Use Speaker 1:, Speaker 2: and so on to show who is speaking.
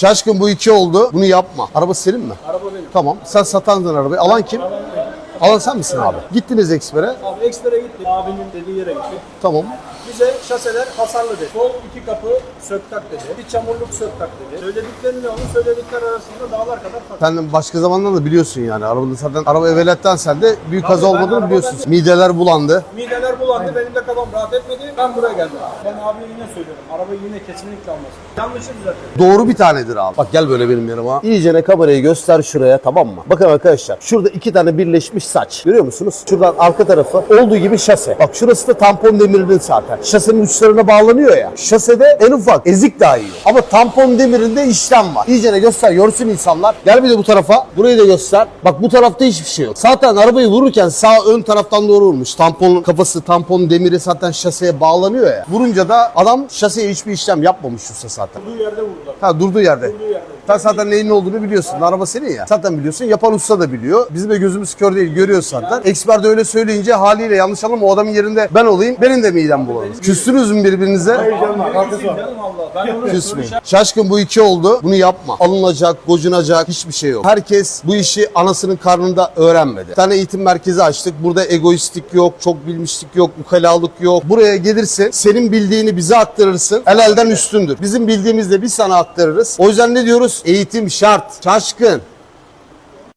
Speaker 1: Şaşkın bu iki oldu. Bunu yapma. Araba senin mi?
Speaker 2: Araba benim.
Speaker 1: Tamam. Sen satandın arabayı. Alan kim? Alan sen misin abi? Gittiniz ekspere.
Speaker 2: Abi ekspere gittik. Abinin dediği yere gittik.
Speaker 1: Tamam.
Speaker 2: Bize şaseler hasarlı dedi. Sol iki kapı söktak dedi. Bir çamurluk söktak dedi. Söylediklerini onun söyledikler arasında dağlar kadar fark.
Speaker 1: Sen başka zamandan da biliyorsun yani. Arabanın zaten araba evveletten sen de büyük
Speaker 2: Tabii
Speaker 1: kaza
Speaker 2: ben
Speaker 1: olmadığını
Speaker 2: araba
Speaker 1: biliyorsun. Mideler bulandı.
Speaker 2: Mideler bulandı, benim de kafam rahat etmedi. Ben buraya geldim. Ben abiye yine söylüyorum. Arabayı yine kesinlikle almasın. Yanlışı düzeltelim.
Speaker 1: Doğru bir tanedir abi. Bak gel böyle benim yanıma. İyice ne kamerayı göster şuraya tamam mı? Bakın arkadaşlar şurada iki tane birleşmiş saç. Görüyor musunuz? Şuradan arka tarafı olduğu gibi şase. Bak şurası da tampon demirinin zaten. Şasenin uçlarına bağlanıyor ya. Şasede en ufak ezik dahi yok. Ama tampon demirinde işlem var. İyice ne göster görsün insanlar. Gel bir de bu tarafa. Burayı da göster. Bak bu tarafta hiçbir şey yok. Zaten arabayı vururken sağ ön taraftan doğru vurmuş. Tampon kafası, tampon demiri zaten şaseye bağlanıyor ya. Vurunca da adam şaseye hiçbir işlem yapmamış usta zaten.
Speaker 2: Durduğu yerde vurdular.
Speaker 1: Ha durduğu yerde.
Speaker 2: Durduğu yerde.
Speaker 1: Sen zaten neyin ne olduğunu biliyorsun. Araba senin ya. Zaten biliyorsun. Yapan usta da biliyor. Bizim de gözümüz kör değil. Görüyoruz zaten. Eksper de öyle söyleyince haliyle yanlış anlama o adamın yerinde ben olayım. Benim de midem bulanır. Küstünüz mü birbirinize?
Speaker 2: Canım Allah. Ben onu
Speaker 1: Küsmeyin. Şaşkın bu iki oldu. Bunu yapma. Alınacak, gocunacak hiçbir şey yok. Herkes bu işi anasının karnında öğrenmedi. Bir tane eğitim merkezi açtık. Burada egoistlik yok, çok bilmişlik yok, ukalalık yok. Buraya gelirsin, senin bildiğini bize aktarırsın. El elden üstündür. Bizim bildiğimizde biz sana aktarırız. O yüzden ne diyoruz? Eğitim şart. Şaşkın.